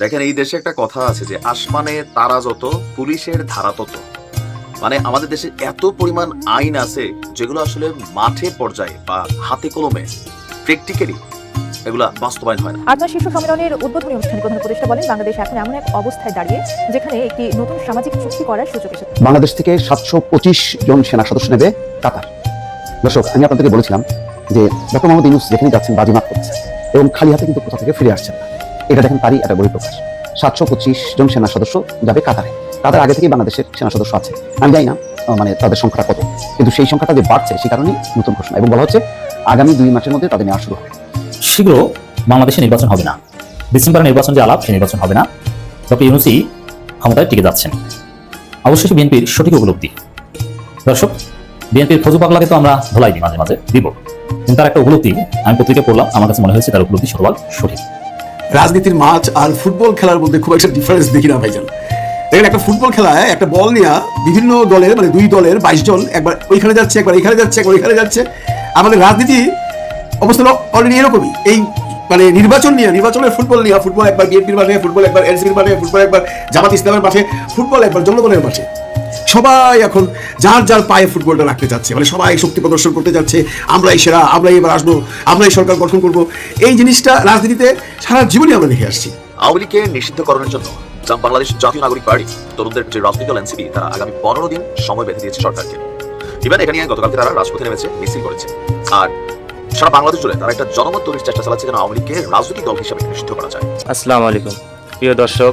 দেখেন এই দেশে একটা কথা আছে যে আসমানে তারা যত পুলিশের ধারা তত। মানে আমাদের দেশে এত পরিমাণ আইন আছে যেগুলো আসলে মাঠে পর্যায়ে বা হাতে কলমে প্র্যাকটিক্যালি এগুলা বাস্তবায়ন হয় না। আটমা শীর্ষ সম্মেলনের উদ্বোধনী অনুষ্ঠানে প্রধান উপদেষ্টা বলেন বাংলাদেশ এখন এমন এক অবস্থায় দাঁড়িয়ে যেখানে একটি নতুন সামাজিক চুক্তি করার সুযোগ এসেছে। বাংলাদেশ থেকে সাতশো পঁচিশ জন সেনা সদস্য নেবে কাতার। দর্শক আমি আপনাদেরকে বলেছিলাম যে ডক্টর মোহাম্মদ ইউনুস যেখানে যাচ্ছেন বাজিমাত করছে এবং খালি হাতে কিন্তু কোথা থেকে ফিরে আসছেন না। এটা দেখেন তারই একটা বহিঃপ্রকাশ। সাতশো পঁচিশ জন সেনা সদস্য যাবে কাতারে। কাতার আগে থেকেই বাংলাদেশের সেনা সদস্য আছে। আমি জানি না মানে তাদের সংখ্যাটা কত। কিন্তু সেই সংখ্যাটা যে বাড়ছে, সেই কারণেই নতুন ঘোষণা। এবং বলা হচ্ছে আগামী দুই মাসের মধ্যে তাদের নেওয়া শুরু হবে। শীঘ্র বাংলাদেশে নির্বাচন হবে না। ডিসেম্বরে নির্বাচন যে আলাপ সে নির্বাচন হবে না। ডক্টর ইউনুসি ক্ষমতায় টিকে যাচ্ছেন। অবশেষে বিএনপির সঠিক উপলব্ধি। দর্শক, বিএনপির খোঁজু পাগলাকে তো আমরা ধোলাই দিই মাঝে মাঝে, দিব। কিন্তু তার একটা উপলব্ধি আমি পত্রিকা পড়লাম, আমার কাছে মনে হয়েছে তার উপলব্ধি শতভাগ সঠিক। রাজনীতির মাঠ আর ফুটবল খেলার মধ্যে খুব একটা ডিফারেন্স দেখি না ভাইজান। দেখেন, একটা ফুটবল খেলায় একটা বল নিয়ে বিভিন্ন দলের মানে দুই দলের বাইশ জন একবার ওইখানে যাচ্ছে, একবার এখানে যাচ্ছে, একবার ওইখানে যাচ্ছে। আমাদের রাজনীতি অবস্থা অলরেডি এরকমই। এই মানে নির্বাচন নিয়ে, নির্বাচনের ফুটবল নিয়ে, ফুটবল একবার বিএনপির মাঠে, ফুটবল একবার এনসিপির মাঠে, ফুটবল একবার জামাত ইসলামের মাঠে, ফুটবল একবার জনগণের মাঠে। সবাই এখন যার যার পায়ে ফুটবলটা রাখতে যাচ্ছে মানে সবাই শক্তি প্রদর্শন করতে যাচ্ছে আমরাই সেরা আমরাই এবার আসব আমরাই সরকার গঠন করব। এই জিনিসটা রাজনীতিতে সারা জীবনই আমরা দেখে আসছি। আওয়ামী লীগকে নিষিদ্ধকরণের জন্য বাংলাদেশ জাতীয় নাগরিক পার্টি তরুণদের যে রাজনৈতিক দল এনসিপি তারা আগামী পনেরো দিন সময় বেঁধে দিয়েছে সরকারকে। ইভেন এখানে গতকালকে তারা রাজপথে নেমেছে মিছিল করেছে। আর সারা বাংলাদেশ জুড়ে তারা একটা জনমত তৈরির চেষ্টা চালাচ্ছে যেন আওয়ামী লীগকে রাজনৈতিক দল হিসেবে নিষিদ্ধ করা যায়। আসসালামু আলাইকুম। প্রিয় দর্শক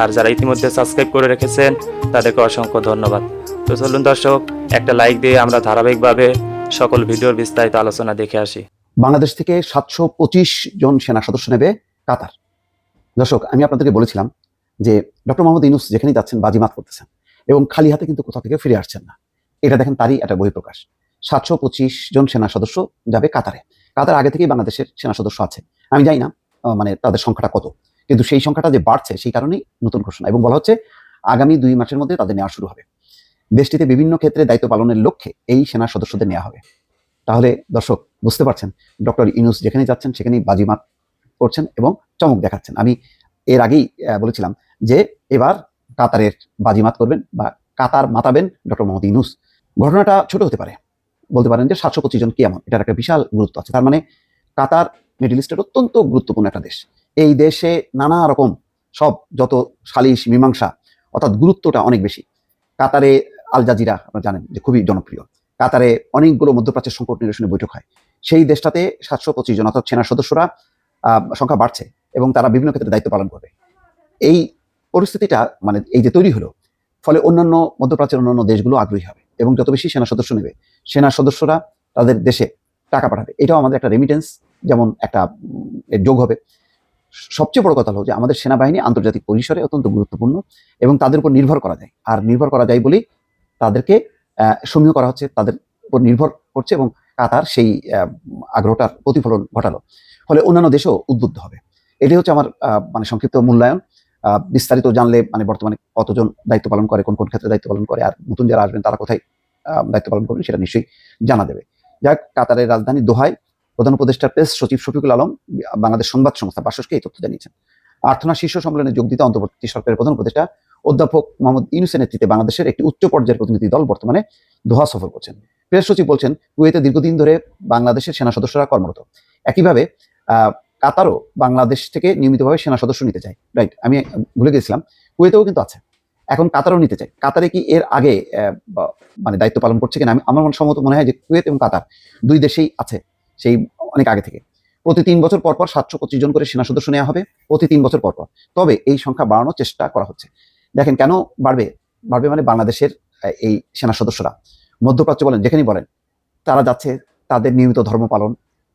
আর যারা ইতিমধ্যে সাবস্ক্রাইব করে রেখেছেন, তাদেরকে অসংখ্য ধন্যবাদ। তো চলুন দর্শক, একটা লাইক দিয়ে আমরা ধারাবাহিকভাবে সকল ভিডিওর বিস্তারিত আলোচনা দেখে আসি। বাংলাদেশ থেকে সাতশো পঁচিশ জন সেনা সদস্য নেবে কাতার। দর্শক, আমি আপনাদেরকে বলেছিলাম যে ডক্টর মোহাম্মদ ইনুস যেখানেই যাচ্ছেন বাজিমাত করতেছেন এবং খালি হাতে কিন্তু কোথাও থেকে ফিরে আসছেন না। এটা দেখেন তারই একটা বহিঃপ্রকাশ। সাতশো পঁচিশ জন সেনা সদস্য যাবে কাতারে। কাতার আগে থেকেই বাংলাদেশের সেনা সদস্য আছে। আমি জানি না মানে তাদের সংখ্যাটা কত। কিন্তু সেই সংখ্যাটা যে বাড়ছে, সেই কারণেই নতুন ঘোষণা। এবং বলা হচ্ছে, আগামী দুই মাসের মধ্যে তাদের নেওয়া শুরু হবে। দেশটিতে বিভিন্ন ক্ষেত্রে দায়িত্ব পালনের লক্ষ্যে এই সেনা সদস্যদের নেওয়া হবে। তাহলে দর্শক, বুঝতে পারছেন, ডক্টর ইনুস যেখানে যাচ্ছেন, সেখানেই বাজিমাত করছেন এবং চমক দেখাচ্ছেন। আমি এর আগেই বলেছিলাম যে এবার কাতারের বাজিমাত করবেন বা কাতার মাতাবেন ডক্টর মোহাম্মদ ইনুস ঘটনাটা ছোট হতে পারে। বলতে পারেন যে সাতশো পঁচিশ জন কি এমন? এটার একটা বিশাল গুরুত্ব আছে। তার মানে কাতার, মিডল ইস্টের অত্যন্ত গুরুত্বপূর্ণ একটা দেশ। এই দেশে নানা রকম সব যত সালিশ মীমাংসা, অর্থাৎ গুরুত্বটা অনেক বেশি। কাতারে আল জাজিরা আপনারা জানেন যে খুবই জনপ্রিয়। কাতারে অনেকগুলো মধ্যপ্রাচ্যের সংকট নিরসনে বৈঠক হয়। সেই দেশটাতে সাতশো পঁচিশ জন, অর্থাৎ সেনা সদস্যরা সংখ্যা বাড়ছে এবং তারা বিভিন্ন ক্ষেত্রে দায়িত্ব পালন করবে। এই পরিস্থিতিটা মানে এই যে তৈরি হলো, ফলে অন্যান্য মধ্যপ্রাচ্যের অন্যান্য দেশগুলো আগ্রহী হবে এবং যত বেশি সেনা সদস্য নেবে সেনা সদস্যরা তাদের দেশে টাকা পাঠাবে। এটাও আমাদের একটা রেমিটেন্স যেমন একটা যোগ হবে। সবচেয়ে বড় কথা হলো যে আমাদের সেনাবাহিনী আন্তর্জাতিক পরিসরে অত্যন্ত গুরুত্বপূর্ণ এবং তাদের উপর নির্ভর করা যায়। আর নির্ভর করা যায় বলেই তাদেরকে সমীহ করা হচ্ছে, তাদের উপর নির্ভর করছে এবং কাতার সেই আগ্রহটার প্রতিফলন ঘটালো। ফলে অন্যান্য দেশও উদ্বুদ্ধ হবে। এটি হচ্ছে আমার মানে সংক্ষিপ্ত মূল্যায়ন। বিস্তারিত জানলে মানে বর্তমানে কতজন দায়িত্ব পালন করে, কোন কোন ক্ষেত্রে দায়িত্ব পালন করে, আর নতুন যারা আসবেন তারা কোথায় দায়িত্ব পালন করবেন সেটা নিশ্চয়ই জানা দেবে যাক, কাতারের রাজধানী দোহায় প্রধান উপদেষ্টার প্রেস সচিব শফিকুল আলম বাংলাদেশ সংবাদ সংস্থা বাসসকে এই তথ্য জানিয়েছেন। আর্থনা শীর্ষ সম্মেলনে যোগ দিতে অন্তর্বর্তী সরকারের প্রধান উপদেষ্টা অধ্যাপক মোহাম্মদ ইউনুসের নেতৃত্বে বাংলাদেশের একটি উচ্চ পর্যায়ের প্রতিনিধি দল বর্তমানে দোহা সফর করছেন। প্রেস সচিব বলছেন, কুয়েতে দীর্ঘদিন ধরে বাংলাদেশের সেনা সদস্যরা কর্মরত। একইভাবে কাতারও বাংলাদেশ থেকে নিয়মিতভাবে সেনা সদস্য নিতে চায়। রাইট, আমি ভুলে গেছিলাম। কুয়েতেও কিন্তু আছে। এখন কাতারও নিতে চায়। কাতারে কি এর আগে মানে দায়িত্ব পালন করছে কিনা? আমি, আমার সম্মত মনে হয় যে কুয়েত এবং কাতার দুই দেশেই আছে। সেই অনেক আগে থেকে। প্রতি তিন বছর পর পর সাতশো পঁচিশ জন করে সেনা সদস্য নেওয়া হবে প্রতি তিন বছর পর পর। তবে এই সংখ্যা বাড়ানোর চেষ্টা করা হচ্ছে। দেখেন কেন বাড়বে? বাড়বে মানে বাংলাদেশের এই সেনা সদস্যরা। মধ্যপ্রাচ্য বলেন, যেখানেই বলেন, তারা যাচ্ছে, তাদের নিয়মিত ধর্ম পালন,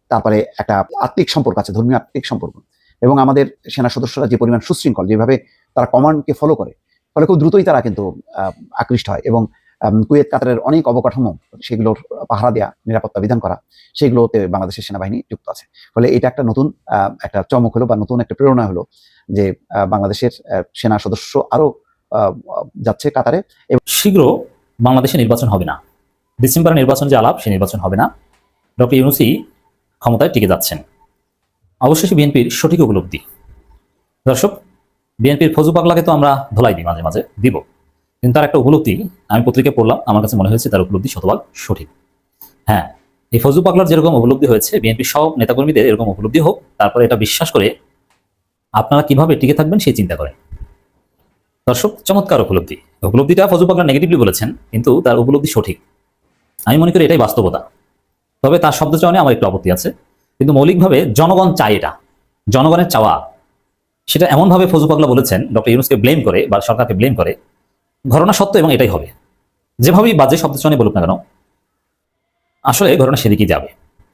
তারপরে একটা আত্মিক সম্পর্ক আছে, ধর্মীয় আত্মিক সম্পর্ক। এবং আমাদের সেনা সদস্যরা যে পরিমাণ সুশৃঙ্খল, যেভাবে তারা কমান্ডকে ফলো করে, ফলে খুব দ্রুতই তারা কিন্তু আকৃষ্ট হয়। এবং কুয়েত কাতারের অনেক অবকাঠামো সেগুলোর পাহারা দেওয়া নিরাপত্তা বিধান করা সেগুলোতে বাংলাদেশের সেনাবাহিনী যুক্ত আছে। ফলে এটা একটা নতুন একটা চমক হলো বা নতুন একটা প্রেরণা হলো যে বাংলাদেশের সেনা সদস্য আরও আহ, যাচ্ছে কাতারে এবং শীঘ্র বাংলাদেশে নির্বাচন হবে না। ডিসেম্বরে নির্বাচন যে আলাপ সে নির্বাচন হবে না। ডক্টর ইউনুসি ক্ষমতায় টিকে যাচ্ছেন। অবশেষে বিএনপির সঠিক উপলব্ধি। দর্শক বিএনপির ফজু পাগলাকে তো আমরা ধোলাই দিই মাঝে মাঝে দিব। কিন্তু তার একটা উপলব্ধি আমি পত্রিকায় পড়লাম, আমার কাছে মনে হয়েছে তার উপলব্ধি শতভাগ সঠিক। হ্যাঁ এই ফজু পাগলার যেরকম উপলব্ধি হয়েছে, বিএনপির সব নেতাকর্মীদের এরকম উপলব্ধি হোক, তারপরে এটা বিশ্বাস করে আপনারা কীভাবে টিকে থাকবেন সেই চিন্তা করেন। দর্শক, চমৎকার উপলব্ধি। উপলব্ধিটা ফজু পাগলা নেগেটিভলি বলেছেন, কিন্তু তার উপলব্ধি সঠিক। আমি মনে করি এটাই বাস্তবতা। তবে তার শব্দ চয়নে আমার একটু আপত্তি আছে, কিন্তু মৌলিকভাবে জনগণ চায় এটা। জনগণের চাওয়া। সেটা এমনভাবে ফজু পাগলা বলেছেন, ডক্টর ইউনুসকে ব্লেম করে বা সরকারকে ব্লেম করে ঘটনা সত্য এবং এটাই হবে। যেভাবেই বাজে শব্দ চয়নে বলুক না কেন, আসলে ঘটনা সেদিকেই যাবে।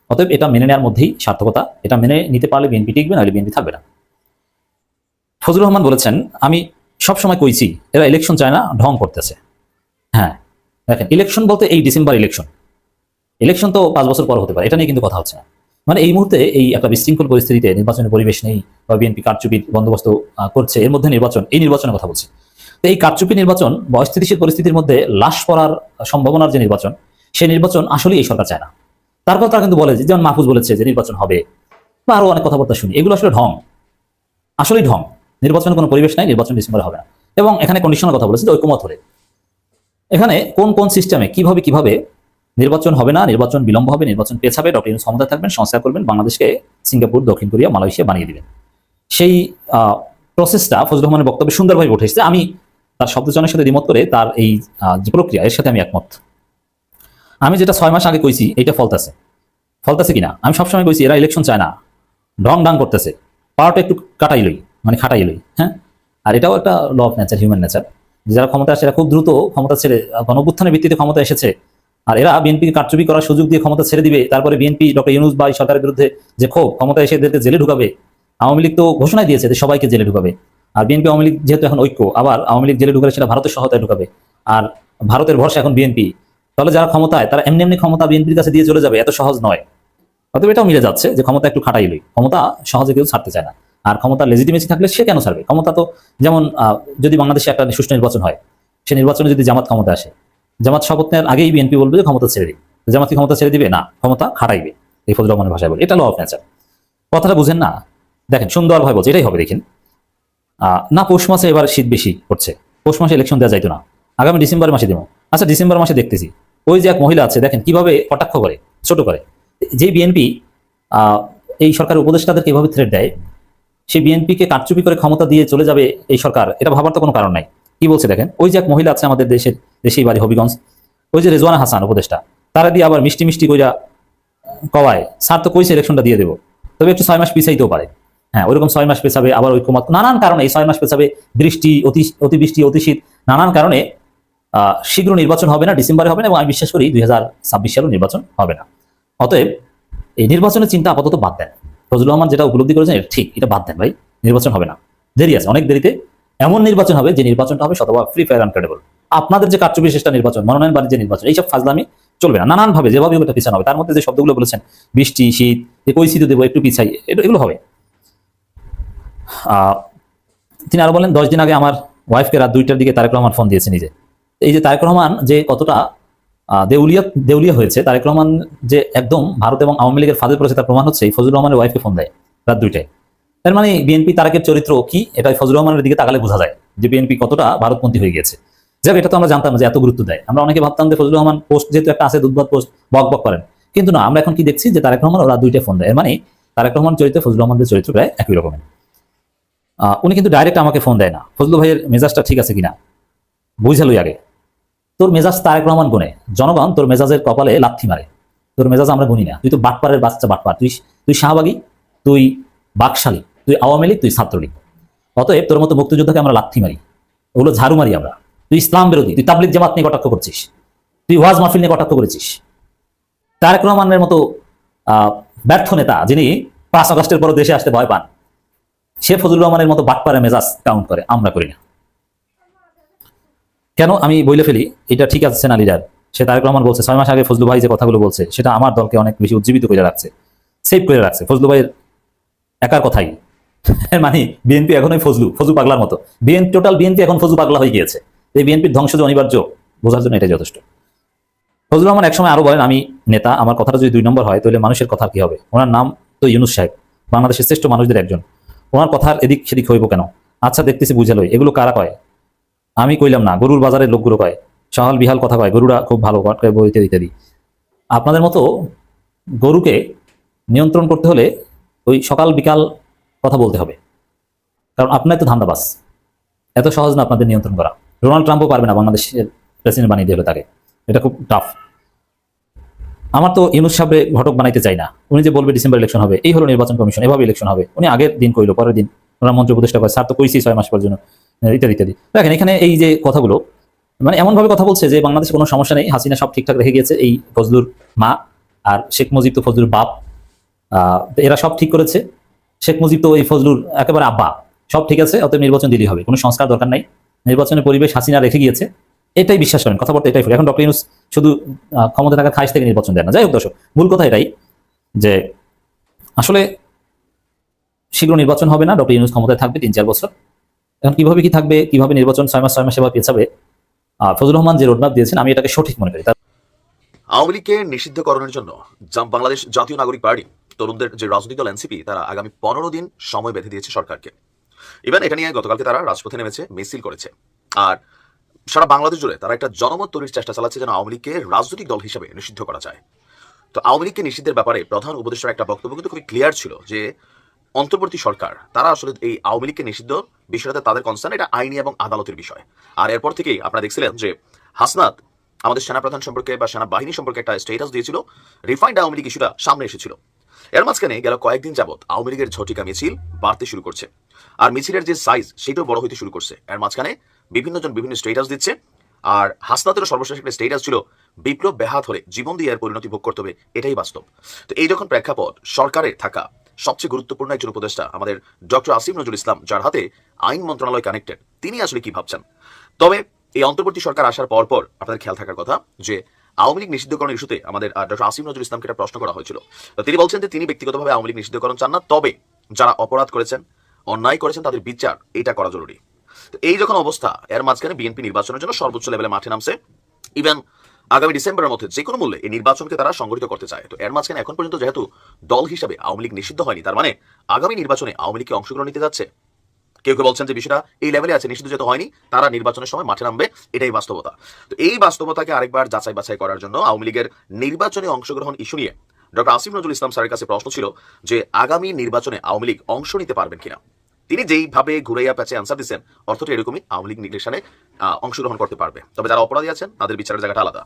অতএব এটা মেনে নেওয়ার মধ্যেই সার্থকতা, এটা মেনে নিতে পারলে বিএনপি টিকবে, নাহলে বিএনপি থাকবে না। ফজলুর রহমান বলেছেন, আমি সব সময় কইছি, এরা ইলেকশন চায় না, ঢং করতেছে। হ্যাঁ দেখেন ইলেকশন বলতে এই ডিসেম্বর ইলেকশন ইলেকশন তো পাঁচ বছর পর হতে পারে, এটা নিয়ে কিন্তু কথা হচ্ছে না। মানে এই মুহূর্তে এই একটা বিশৃঙ্খল পরিস্থিতিতে নির্বাচনের পরিবেশ নেই, বা বিএনপি কারচুপির বন্দোবস্ত করছে, এর মধ্যে নির্বাচন, এই নির্বাচনের কথা বলছি। তো এই কারচুপি নির্বাচন বা অস্থিতিশীল পরিস্থিতির মধ্যে লাশ পড়ার সম্ভাবনার যে নির্বাচন সেই নির্বাচন আসলেই এই সরকার চায় না। তারপর তারা কিন্তু বলে যে, যেমন মাহফুজ বলেছে যে নির্বাচন হবে, বা আরও অনেক কথাবার্তা শুনি, এগুলো আসলে ঢং। আসলেই ঢং। নির্বাচনের কোনো পরিবেশ নাই, নির্বাচন ডিসেম্বরে হবে না। এবং এখানে কন্ডিশনের কথা বলেছে যে ঐক্যমত হলে। এখানে কোন কোন সিস্টেমে কীভাবে কীভাবে নির্বাচন হবে না, নির্বাচন বিলম্ব হবে, নির্বাচন পেছাবে ডক্টর ইউনুস ক্ষমতায় থাকবেন, সংস্কার করবেন, বাংলাদেশকে সিঙ্গাপুর, দক্ষিণ কোরিয়া, মালয়েশিয়া বানিয়ে দিবেন। সেই প্রসেসটা ফজলুর রহমানের বক্তব্যে সুন্দরভাবে উঠে এসেছে। আমি তার শব্দচয়নের সাথে দ্বিমত করে তার এই যে প্রক্রিয়া, এর সাথে আমি একমত। আমি যেটা ছয় মাস আগে কইছি এইটা ফলতাছে। ফলতাছে কিনা? আমি সবসময় কইছি, এরা ইলেকশন চায় না। ঢং ডাং করতেছে। পাওয়ারটা একটু কাটাই লই মানে খাটাই লই হ্যাঁ? আর এটাও একটা law of nature human nature যারা ক্ষমতা আসে, এরা খুব দ্রুত ক্ষমতা ছেড়ে গণঅভ্যুত্থানের ভিত্তিতে ক্ষমতা এসেছে। আর এরা বিএনপিকে কারচুপি করার সুযোগ দিয়ে ক্ষমতা ছেড়ে দিবে। তারপরে বিএনপি, ডক্টর ইউনুস বা সরকারের বিরুদ্ধে যে ক্ষোভ ক্ষমতা এসে এদেরকে জেলে ঢুকাবে। আওয়ামী লীগ তো ঘোষণাই দিয়েছে যে সবাইকে জেলে ঢুকাবে। আর বিএনপি আওয়ামী লীগ যেহেতু এখন ঐক্য, আবার আওয়ামী লীগ জেলে ঢুকালে সেটা ভারতের সহায়তায় ঢুকাবে। আর ভারতের ভরসা এখন বিএনপি তাহলে যারা ক্ষমতায়, তারা এমনি এমনি ক্ষমতা বিএনপির কাছে দিয়ে চলে যাবে, এত সহজ নয়। অতএব এটাও মিলে যাচ্ছে যে ক্ষমতা একটু খাটাইলই ক্ষমতা সহজে কেউ ছাড়তে চায় না। আর ক্ষমতা লেজিটিমেসি থাকলে সে কেন ছাড়বে? ক্ষমতা তো যেমন যদি বাংলাদেশে একটা সুষ্ঠু নির্বাচন হয়, সে নির্বাচনে যদি জামাত ক্ষমতা আসে, জামাত শপথ নেওয়ার আগেই বিএনপি বলবে যে ক্ষমতা ছেড়ে দিই জামাত কি ক্ষমতা ছেড়ে দিবে? না, ক্ষমতা খাটাইবে। এই ফজল রহমানের ভাষায় বলে। এটা ল অফ নেচার কথাটা বুঝেন না? দেখেন, সুন্দরভাবে বলছে, এটাই হবে, দেখেন। না, পৌষ মাসে এবার শীত বেশি পড়ছে। পৌষ মাসে ইলেকশন দেওয়া যাইতো না। আগামী ডিসেম্বর মাসে দেবো। আচ্ছা ডিসেম্বর মাসে দেখতেছি। ওই যে এক মহিলা আছে, দেখেন কীভাবে কটাক্ষ করে, ছোট করে। যে বিএনপি এই সরকারের উপদেষ্টাদেরকে এভাবে থ্রেট দেয়, সেই বিএনপিকে কারচুপি করে ক্ষমতা দিয়ে চলে যাবে এই সরকার, এটা ভাবার তো কোনো কারণ নাই। কি বলছে দেখেন? ওই যে এক মহিলা আছে আমাদের দেশের, দেশেই বাড়ি হবিগঞ্জ, ওই যে রেজওয়ানা হাসান উপদেষ্টা, তারা দিয়ে আবার মিষ্টি মিষ্টি কইরা কওয়ায়, স্যার তো কইছে ইলেকশনটা দিয়ে দেবো। তবে একটু ছয় মাস পিছাইতেও পারে। হ্যাঁ ওইরকম ছয় মাস পেছাবে, আবার ঐক্যমত নানান কারণে এই ছয় মাস পেছাবে, বৃষ্টি, অতি অতিবৃষ্টি, অতিশীত, নানান কারণে শীঘ্র নির্বাচন হবে না, ডিসেম্বরে হবে না, এবং আমি বিশ্বাস করি দুই হাজার ছাব্বিশ সালেও নির্বাচন হবে না। অতএব, এই নির্বাচনের চিন্তা আপাতত বাদ দেন। ফজলুর রহমান যেটা উপলব্ধি করেছেন, এটা ঠিক, এটা বাদ দেন ভাই, নির্বাচন হবে না। দেরি আছে, অনেক দেরিতে। এমন নির্বাচন হবে যে নির্বাচনটা হবে শতভাগ ফ্রি ফায়ার আনক্রেডেবল আপনাদের যে কার্য বিশেষটা নির্বাচন, মনোনয়ন বাণিজ্য নির্বাচন, এইসব ফাজলামি চলবে না। নানান ভাবে যেভাবে ওটা পিছানো হবে। তার মধ্যে যে শব্দগুলো বলেছেন, বৃষ্টি, শীত, যে পরিস্থিতি দেবো, একটু পিছাই এগুলো হবে। তিনি আরও বলেন, দশ দিন আগে আমার ওয়াইফকে রাত দুইটার দিকে তারেক রহমান ফোন দিয়েছে নিজে। এই যে তারেক রহমান যে কতটা দেউলিয়া দেউলিয়া হয়েছে, তারেক রহমান যে একদম ভারত এবং আওয়ামী লীগের ফাঁদে পড়েছে তার প্রমাণ হচ্ছে এই ফজলুর রহমানের ওয়াইফকে ফোন দেয় রাত দুইটায়। তার মানে বিএনপি তারেকের চরিত্র কি? এটা ফজলুর রহমানের দিকে তাকালে বোঝা যায় যে বিএনপি কতটা ভারতপন্থী হয়ে গেছে যাক, এটা তো আমরা জানতাম যে এত গুরুত্ব দেয়। আমরা অনেকে ভাবতাম যে ফজলুর রহমান পোস্ট যেহেতু একটা আছে, দুধবাদ পোস্ট বক বক করেন। কিন্তু না, আমরা এখন কি দেখছি যে তারেক রহমান ওরা দুইটা ফোন দেয়। মানে তারেক রহমান চরিত্র ফজলুর রহমানদের চরিত্র প্রায় একই রকমের। উনি কিন্তু ডাইরেক্ট আমাকে ফোন দেয় না। ফজলু ভাইয়ের মেজাজটা ঠিক আছে কিনা? বুঝালই আগে। তোর মেজাজ তারেক রহমান গুনে জনগণ তোর মেজাজের কপালে লাথি মারে। তোর মেজাজ আমরা গুনি না। তুই তো বাটপারের বাচ্চা বাটপার। তুই তুই শাহবাগী, তুই বাকশালী, তুই আওয়ামী লীগ, তুই ছাত্রলীগ। অতএব তোর মতো মুক্তিযোদ্ধাকে আমরা লাথি মারি। ওগুলো ঝাড়ু মারি আমরা। তুই ইসলাম বিরোধী, তুই তাবলিক জামাত নিয়ে কটাক্ষ করছিস? তুই ওয়াজ মাহফিল নিয়ে কটাক্ষ করেছিস? তারেক রহমানের মতো ব্যর্থ নেতা যিনি পাঁচ আগস্টের পর দেশে আসতে ভয় পান সে ফজলুর রহমানের মতো বাটপারে মেজাজ কাউন্ট করে, আমরা করি না। কেন? আমি বলে ফেলি, এটা ঠিক আছে সেনা লিডার সে তারেক রহমান বলছে, ছয় মাস আগে ফজলু ভাই যে কথাগুলো বলছে, সেটা আমার দলকে অনেক বেশি উজ্জীবিত করে রাখছে সেভ করে রাখছে। ফজলু ভাইয়ের একার কথাই। মানে বিএনপি এখন ওই ফজলু ফজলু পাগলার মতো। বিএনপি টোটাল বিএনপি এখন ফজলু পাগলা হয়ে গিয়েছে। এই বিএনপির ধ্বংস যে অনিবার্য, বোঝার জন্য এটাই যথেষ্ট। ফজলুর রহমান একসময় আরও বলেন, আমি নেতা, আমার কথাটা যদি দুই নম্বর হয়, তাহলে মানুষের কথা কি হবে? ওনার নাম তো ইউনুস সাহেব, বাংলাদেশের শ্রেষ্ঠ মানুষদের একজন। ওনার কথার এদিক সেদিক হইব কেন? আচ্ছা দেখতেছি, বুঝে লই। এগুলো কারা কয়? আমি কইলাম না, গরুর বাজারের লোকগুলো কয়। সহাল বিহাল কথা কয়, গরুরা খুব ভালো ইত্যাদি ইত্যাদি আপনাদের মতো গরুকে নিয়ন্ত্রণ করতে হলে ওই সকাল, বিকাল কথা বলতে হবে। কারণ আপনার তো ধান্দাবাস এত সহজ না আপনাদের নিয়ন্ত্রণ করা। ডোনাল্ড ট্রাম্পও পারবে না বাংলাদেশের প্রেসিডেন্ট বানিয়ে দেবে তাকে। এটা খুব টাফ আমার তো ইউনুস সাহেব ঘটক বানাইতে চাই না। উনি যে বলবে ডিসেম্বর ইলেকশন হবে, এই হলো নির্বাচন কমিশন, এভাবে ইলেকশন হবে। উনি আগের দিন কইলো, পরের দিন। ওনার মন্ত্রী উপদেষ্টা করে স্যার তো কইছি ছয় মাস পর্যন্ত ইত্যাদি ইত্যাদি। দেখেন, এখানে এই যে কথাগুলো মানে এমনভাবে কথা বলছে যে বাংলাদেশে কোনো সমস্যা নেই। হাসিনা সব ঠিকঠাক রেখে গিয়েছে, এই ফজলুর মা আর শেখ মুজিব তো ফজলুর বাপ। এরা সব ঠিক করেছে। শেখ মুজিব তো এই ফজলুর একেবারে আব্বা। সব ঠিক আছে, অতএব নির্বাচন দিলেই হবে, কোনো সংস্কার দরকার নাই। নির্বাচনের পরিবেশ হাসিনা রেখে গিয়েছে। এটাই বিশ্বাস করেন কথাবার্তা এটাই। এখন ডক্টর ইউনুস শুধু ক্ষমতা থাকার খাইশ থেকে নির্বাচন দেয় না। যাই হোক দর্শক মূল কথা এটাই যে আসলে শীঘ্র নির্বাচন হবে না ডক্টর ইউনুস ক্ষমতায় থাকবে তিন চার বছর। এখন কীভাবে কি থাকবে কীভাবে নির্বাচন ছয় মাস ছয় মাসে বা পেছাবে আহ, ফজলুর রহমান যে রোডম্যাপ দিয়েছেন আমি এটাকে সঠিক মনে করি। আওয়ামী লীগকে নিষিদ্ধকরণের জন্য জাম বাংলাদেশ জাতীয় নাগরিক পার্টি তরুণদের যে রাজনৈতিক দল এনসিপি তারা আগামী পনেরো দিন সময় বেঁধে দিয়েছে সরকারকে। ইভেন এটা নিয়ে গতকালকে তারা রাজপথে নেমেছে মিছিল করেছে। আর সারা বাংলাদেশ জুড়ে তারা একটা জনমত তৈরির চেষ্টা চালাচ্ছে যেন আওয়ামী লীগকে রাজনৈতিক দল হিসেবে নিষিদ্ধ করা যায়। তো আওয়ামী লীগকে নিষিদ্ধের ব্যাপারে প্রধান উপদেষ্টার একটা বক্তব্য কিন্তু খুবই ক্লিয়ার ছিল যে অন্তর্বর্তী সরকার, তারা আসলে এই আওয়ামী লীগকে নিষিদ্ধ বিষয়টাতে তাদের কনসার্ন এটা আইনি এবং আদালতের বিষয়। আর এরপর থেকেই আপনারা দেখছিলেন যে হাসনাত আমাদের সেনাপ্রধান সম্পর্কে বা সেনা বাহিনী সম্পর্কে একটা স্টেটাস দিয়েছিল রিফাইন্ড আওয়ামী লীগ ইস্যুটা সামনে এসেছিল। এর মাঝখানে গেল কয়েকদিন যাবত আওয়ামী লীগের ঝটিকা মিছিল বাড়তে শুরু করছে। আর মিছিলের যে সাইজ সেটাও বড় হইতে শুরু করছে। এর মাঝখানে বিভিন্ন জন বিভিন্ন স্টেটাস দিচ্ছে। আর হাসনাতেরও সর্বশেষ একটা স্টেটাস ছিল, বিপ্লব ব্যাহাত হলে জীবন দিয়ে এর পরিণতি ভোগ করতে হবে, এটাই বাস্তব। তো এই যখন প্রেক্ষাপট সরকারে থাকা সবচেয়ে গুরুত্বপূর্ণ একজন উপদেষ্টা আমাদের ডক্টর আসিম নজরুল ইসলাম, যার হাতে আইন মন্ত্রণালয় কানেক্টেড তিনি আসলে কি ভাবছেন? তবে এই অন্তর্বর্তী সরকার আসার পর পর আপনাদের খেয়াল থাকার কথা যে আওয়ামী লীগ নিষিদ্ধকরণের ইস্যুতে আমাদের ডক্টর আসিম নজরুল ইসলামকে একটা প্রশ্ন করা হয়েছিল। তো তিনি বলছেন যে তিনি ব্যক্তিগতভাবে আওয়ামী লীগ নিষিদ্ধকরণ চান না, তবে যারা অপরাধ করেছেন, অন্যায় করেছেন, তাদের বিচার এটা করা জরুরি। এই যখন অবস্থা, এর মাঝখানে বিএনপি নির্বাচনের জন্য সর্বোচ্চ লেভেলে মাঠে নামছে। ইভেন আগামী ডিসেম্বরের মধ্যে যে কোনো মূল্যে এই নির্বাচনকে তারা সংগঠিত করতে চায়। তো এর মাঝখানে এখন পর্যন্ত যেহেতু দল হিসাবে আওয়ামী লীগ নিষিদ্ধ হয়নি, তার মানে আগামী নির্বাচনে আওয়ামী লীগকে অংশগ্রহণ নিতে যাচ্ছে। কেউ কেউ বলছেন যে বিষয়টা এই লেভেলে আছে, নিষিদ্ধ যেহেতু হয়নি, তারা নির্বাচনের সময় মাঠে নামবে, এটাই বাস্তবতা। তো এই বাস্তবতাকে আরেকবার যাচাই বাছাই করার জন্য আওয়ামী লীগের নির্বাচনে অংশগ্রহণ ইস্যু নিয়ে ডক্টর আসিফ নজরুল ইসলাম স্যারের কাছে প্রশ্ন ছিল যে আগামী নির্বাচনে আওয়ামী লীগ অংশ নিতে পারবেন কিনা। তিনি যেইভাবে ঘুরাইয়া প্যাচে আনসার দিচ্ছেন অর্থটা এরকমই আওয়ামী লীগ নির্দেশনে অংশগ্রহণ করতে পারবে। তবে যারা অপরাধী আছেন, তাদের বিচারের জায়গাটা আলাদা।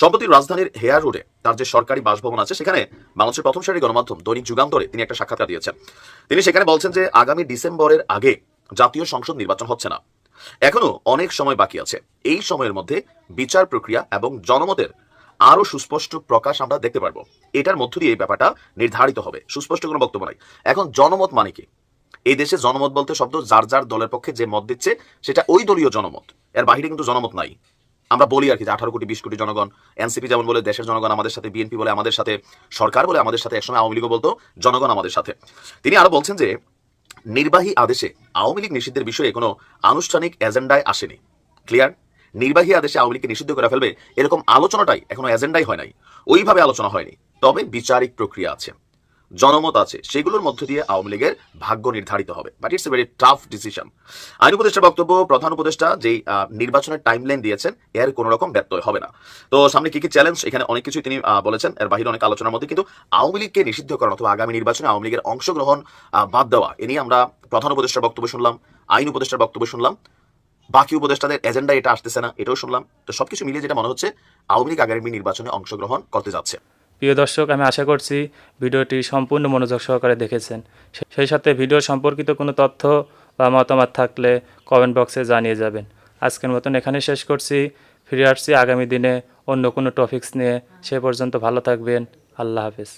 সম্প্রতি রাজধানীর হেয়ার রোডে তার যে সরকারি বাসভবন আছে, সেখানে বাংলাদেশের প্রথম সারি গণমাধ্যম দৈনিক যুগান্তরে তিনি একটা সাক্ষাৎকার দিয়েছেন। তিনি সেখানে বলছেন যে, আগামী ডিসেম্বরের আগে জাতীয় সংসদ নির্বাচন হচ্ছে না। এখনও অনেক সময় বাকি আছে। এই সময়ের মধ্যে বিচার প্রক্রিয়া এবং জনমতের আরও সুস্পষ্ট প্রকাশ আমরা দেখতে পারব। এটার মধ্য দিয়ে এই ব্যাপারটা নির্ধারিত হবে। সুস্পষ্ট কোনো বক্তব্য নাই। এখন জনমত মানে কি? এই দেশে জনমত বলতে শব্দ যার যার দলের পক্ষে যে মত দিচ্ছে, সেটা ওই দলীয় জনমত। এর বাইরে কিন্তু জনমত নাই। আমরা বলি আর কি যে আঠারো কোটি, বিশ কোটি জনগণ, এনসিপি যেমন বলে দেশের জনগণ আমাদের সাথে, বিএনপি বলে আমাদের সাথে, সরকার বলে আমাদের সাথে, একসময় আওয়ামী লীগও বলতো, জনগণ আমাদের সাথে। তিনি আরও বলছেন যে, নির্বাহী আদেশে আওয়ামী লীগ নিষিদ্ধের বিষয়ে কোনো আনুষ্ঠানিক এজেন্ডায় আসেনি। ক্লিয়ার নির্বাহী আদেশে আওয়ামী লীগকে নিষিদ্ধ করে ফেলবে, এরকম আলোচনাটাই এখনও এজেন্ডাই হয় নাই। ওইভাবে আলোচনা হয়নি। তবে বিচারিক প্রক্রিয়া আছে। জনমত আছে, সেগুলোর মধ্য দিয়ে আওয়ামী লীগের ভাগ্য নির্ধারিত হবে। But it's a very tough decision আইন উপদেষ্টার বক্তব্য, প্রধান উপদেষ্টা যেই নির্বাচনের টাইমলাইন দিয়েছেন, এর কোনো রকম ব্যত্যয় হবে না। তো সামনে কি কি চ্যালেঞ্জ এখানে অনেক কিছুই তিনি বলেছেন, এর বাহিরে অনেক আলোচনার মধ্যে, কিন্তু আওয়ামী লীগকে নিষিদ্ধ করা অথবা আগামী নির্বাচনে আওয়ামী লীগের অংশগ্রহণ বাদ দেওয়া, এ নিয়ে আমরা প্রধান উপদেষ্টার বক্তব্য শুনলাম, আইন উপদেষ্টার বক্তব্য শুনলাম, বাকি উপদেষ্টাদের এজেন্ডা এটা আসতেছে না, এটাও শুনলাম। তো সবকিছু মিলিয়ে যেটা মনে হচ্ছে, আওয়ামী লীগ আগামী নির্বাচনে অংশগ্রহণ করতে যাচ্ছে। প্রিয় দর্শক, আমি আশা করছি ভিডিওটি সম্পূর্ণ মনোযোগ সহকারে দেখেছেন। সেই সাথে ভিডিও সম্পর্কিত কোনো তথ্য বা মতামত থাকলে কমেন্ট বক্সে জানিয়ে যাবেন। আজকের মতন এখানে শেষ করছি। ফিরে আসছি আগামী দিনে অন্য কোনো টপিকস নিয়ে। সে পর্যন্ত ভালো থাকবেন। আল্লাহ হাফেজ।